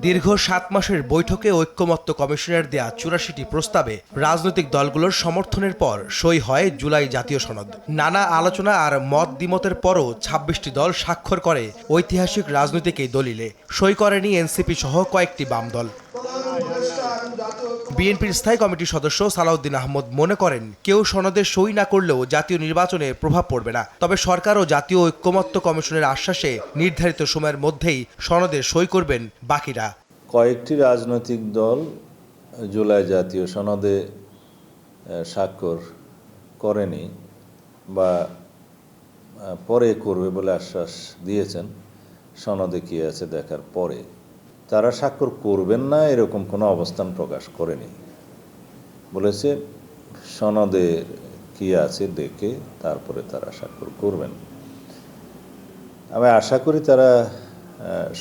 দীর্ঘ সাত মাসের বৈঠকে ঐক্যমত্য কমিশনের দেয়া চুরাশিটি প্রস্তাবে রাজনৈতিক দলগুলোর সমর্থনের পর সই হয় জুলাই জাতীয় সনদ। নানা আলোচনা আর মত দ্বিমতের পরও ছাব্বিশটি দল স্বাক্ষর করে ঐতিহাসিক রাজনৈতিক এই দলিলে। সই করেনি এনসিপি সহ কয়েকটি বাম দল। বিএনপির স্থায়ী কমিটির সদস্য সালাউদ্দিন আহমদ মনে করেন, কেউ সনদে সই না করলেও জাতীয় নির্বাচনে প্রভাব পড়বে না। তবে সরকার ও জাতীয় ঐক্যমত্য কমিশনের আশ্বাসে নির্ধারিত সময়ের মধ্যেই সনদে সই করবেন বাকিরা। কয়েকটি রাজনৈতিক দল জুলাই জাতীয় সনদে স্বাক্ষর করেনি বা পরে করবে বলে আশ্বাস দিয়েছেন। সনদে কি আছে দেখার পরে। তারা স্বাক্ষর করবেন না, এরকম কোনো অবস্থান প্রকাশ করেনি। বলেছে, সনদে কি আছে দেখে তারপরে তারা স্বাক্ষর করবেন। আমি আশা করি তারা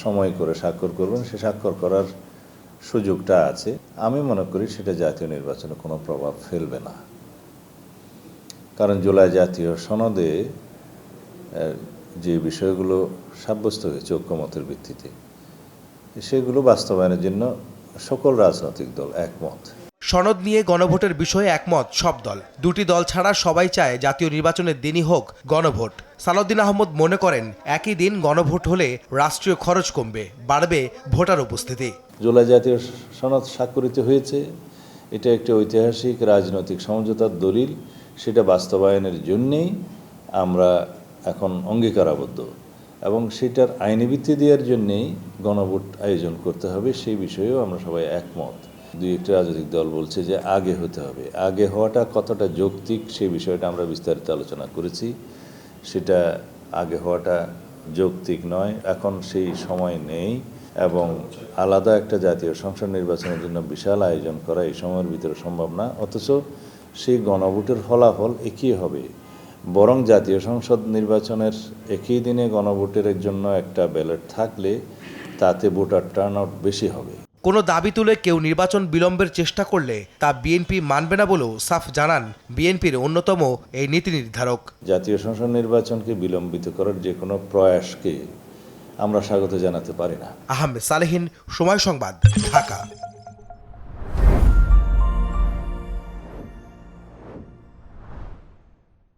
সময় করে স্বাক্ষর করবেন, সে স্বাক্ষর করার সুযোগটা আছে। আমি মনে করি সেটা জাতীয় নির্বাচনে কোনো প্রভাব ফেলবে না। কারণ জুলাই জাতীয় সনদে যে বিষয়গুলো সাব্যস্ত হয়েছে ঐক্যমতের ভিত্তিতে সেগুলো বাস্তবায়নের জন্য সকল রাজনৈতিক দল একমত। সনদ নিয়ে গণভোটের বিষয়ে একমত সব দল। দুটি দল ছাড়া সবাই চায় জাতীয় নির্বাচনের দিনই হোক গণভোট। সালাউদ্দিন আহমদ মনে করেন একই দিন গণভোট হলে রাষ্ট্রীয় খরচ কমবে বাড়বে ভোটার উপস্থিতি। জুলাই জাতীয় সনদ স্বাক্ষরিত হয়েছে। এটা একটি ঐতিহাসিক রাজনৈতিক সমঝোতার দলিল। সেটা বাস্তবায়নের জন্যেই আমরা এখন অঙ্গীকারাবদ্ধ। এবং সেটার আইনি ভিত্তি দেওয়ার জন্যেই গণভোট আয়োজন করতে হবে, সেই বিষয়েও আমরা সবাই একমত। দুই একটি রাজনৈতিক দল বলছে যে আগে হতে হবে। আগে হওয়াটা কতটা যৌক্তিক সেই বিষয়টা আমরা বিস্তারিত আলোচনা করেছি। সেটা আগে হওয়াটা যৌক্তিক নয়, এখন সেই সময় নেই এবং আলাদা একটা জাতীয় সংসদ নির্বাচনের জন্য বিশাল আয়োজন করা এই সময়ের ভিতরে সম্ভব না, অথচ সেই গণভোটের ফলাফল একই হবে। বরং জাতীয় সংসদ নির্বাচনের একই দিনে গণভোটের জন্য একটা ব্যালট থাকলে তাতে ভোটার টার্ন আউট বেশি হবে। কোনো দাবি তুলে কেউ নির্বাচন বিলম্বের চেষ্টা করলে তা বিএনপি মানবে না বলেও সাফ জানান বিএনপির অন্যতম এই নীতি নির্ধারক। জাতীয় সংসদ নির্বাচনকে বিলম্বিত করার যে কোনো প্রয়াসকে আমরা স্বাগত জানাতে পারি না। আহমেদ সালেহীন সময় সংবাদ ঢাকা।